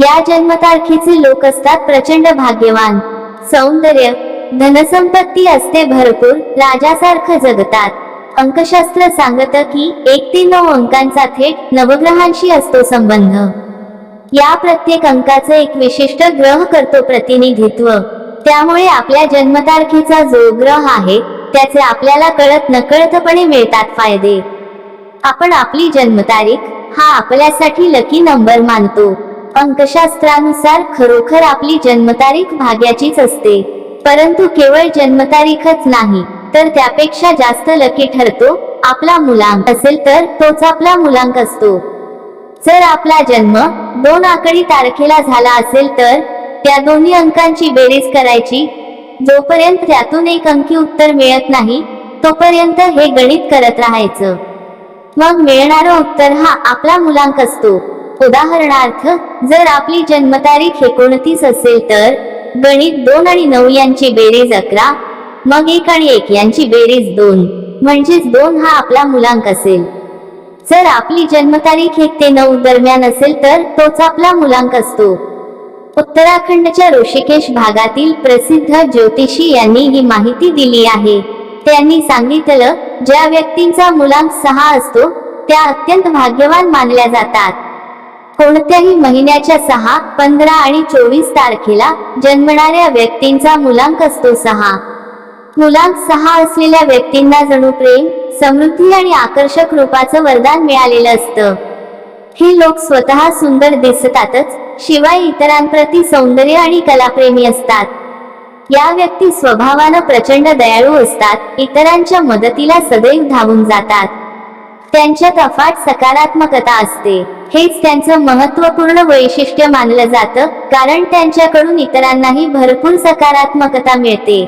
या जन्मतारखेचे लोक असतात प्रचंड भाग्यवान. सौंदर्य धनसंपत्ती असते भरपूर राजासारखं जगतात. अंकशास्त्र सांगतं की एक ते नऊ अंकांचा थेट नवग्रहांशी असतो संबंध. या प्रत्येक अंकाचं एक विशिष्ट ग्रह करतो प्रतिनिधित्व. त्यामुळे आपल्या जन्मतारखेचा जो ग्रह आहे त्याचे आपल्याला कळत नकळतपणे मिळतात फायदे. आपण आपली जन्मतारीख हा आपल्यासाठी लकी नंबर मानतो. अंकशास्त्रानुसार खरोखर आपली जन्मतारीख भाग्याचीच असते. परंतु केवळ जन्मतारीखच नाही तर त्यापेक्षा जास्त लकी ठरतो आपला मुलांक. असेल तर तोच आपला मुलांक असतो. जर आपला जन्म दोन आकडी तारखेला झाला असेल तर त्या दोन्ही अंकांची बेरीज करायची. जोपर्यंत त्यातून एक अंकी उत्तर मिळत नाही तोपर्यंत हे गणित करत राहायचं. मग मिळणारं उत्तर हा आपला मुलांक असतो. उदाहरणार्थ जर आपली जन्मतारीख एकोणतीस असेल तर गणित दोन आणि नऊ यांची बेरीज अकरा मग एक आणि एक यांची बेरीज दोन. म्हणजेच दोन हा आपला मुलांक असेल. जर आपली जन्मतारीख एक ते नऊ दरम्यान असेल तर तोच आपला मुलांक असतो. उत्तराखंडच्या ऋषिकेश भागातील प्रसिद्ध ज्योतिषी यांनी ही माहिती दिली आहे. त्यांनी सांगितलं ज्या व्यक्तींचा मुलांक सहा असतो त्या अत्यंत भाग्यवान मानल्या जातात. कोणत्याही महिन्याच्या सहा पंधरा आणि चोवीस तारखेला जन्मणाऱ्या व्यक्तींचा मुलांक असतो सहा. मुलांक सहा असलेल्या व्यक्तींना जणू प्रेम समृद्धी आणि आकर्षक रूपाचं वरदान मिळालेलं असतं. हे लोक स्वतः सुंदर दिसतातच शिवाय इतरांप्रती सौंदर्य आणि कलाप्रेमी असतात. या व्यक्ती स्वभावानं प्रचंड दयाळू असतात इतरांच्या मदतीला सदैव धावून जातात. त्यांच्यात अफाट सकारात्मकता असते. हेच त्यांचं महत्त्वपूर्ण वैशिष्ट्य मानलं जातं कारण त्यांच्याकडून इतरांनाही भरपूर सकारात्मकता मिळते.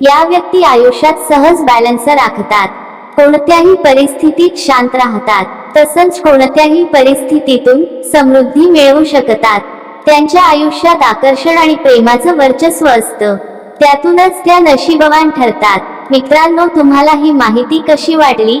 या व्यक्ती आयुष्यात सहज बॅलन्स राखतात. कोणत्याही परिस्थितीत शांत राहतात. तसंच कोणत्याही परिस्थितीतून समृद्धी मिळवू शकतात. त्यांच्या आयुष्यात आकर्षण आणि प्रेमाचं वर्चस्व असतं. त्यातूनच त्या नशीबवान ठरतात. मित्रांनो तुम्हाला ही माहिती कशी वाटली?